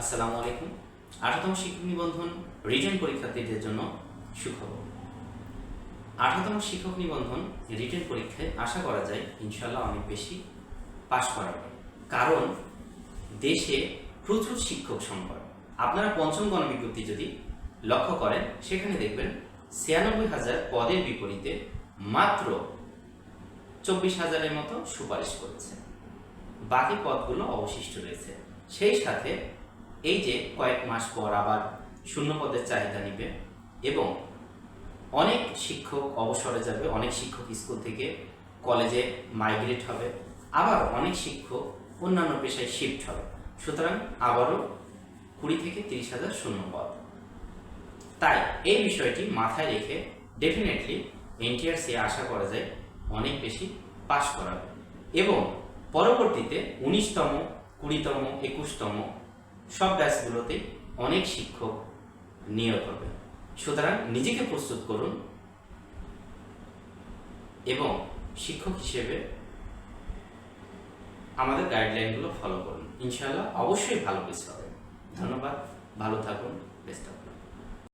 আসসালামু আলাইকুম। আঠারোতম শিক্ষক নিবন্ধন রিটেন পরীক্ষার্থীদের জন্য সুখবর। আঠারোতম শিক্ষক নিবন্ধন রিটেন পরীক্ষায় আশা করা যায় ইনশাল্লাহ অনেক বেশি পাশ করাবে। কারণ দেশে প্রচুর শিক্ষক সংকট। আপনারা পঞ্চম গণবিজ্ঞপ্তি যদি লক্ষ্য করেন, সেখানে দেখবেন ছিয়ানব্বই হাজার পদের বিপরীতে মাত্র চব্বিশ হাজারের মতো সুপারিশ করেছে। বাকি পদগুলো অবশিষ্ট রয়েছে। সেই সাথে এই যে কয়েক মাস পর আবার শূন্য পদের চাহিদা নিবে এবং অনেক শিক্ষক অবসরে যাবে, অনেক শিক্ষক স্কুল থেকে কলেজে মাইগ্রেট হবে, আবার অনেক শিক্ষক অন্যান্য পেশায় শিফট হবে। সুতরাং আবারও কুড়ি থেকে তিরিশ হাজার শূন্য পদ তাই এই বিষয়টি মাথায় রেখে ডেফিনেটলি এনটিআরসি আশা করা যায় অনেক বেশি পাশ করাবে। এবং পরবর্তীতে উনিশতম, কুড়িতম, একুশতম সব ব্যাচগুলোতে অনেক শিক্ষক নিয়োগ হবে। সুতরাং নিজেকে প্রস্তুত করুন এবং শিক্ষক হিসেবে আমাদের গাইডলাইনগুলো ফলো করুন। ইনশাআল্লাহ অবশ্যই ভালো কিছু হবে। ধন্যবাদ। ভালো থাকুন। Best of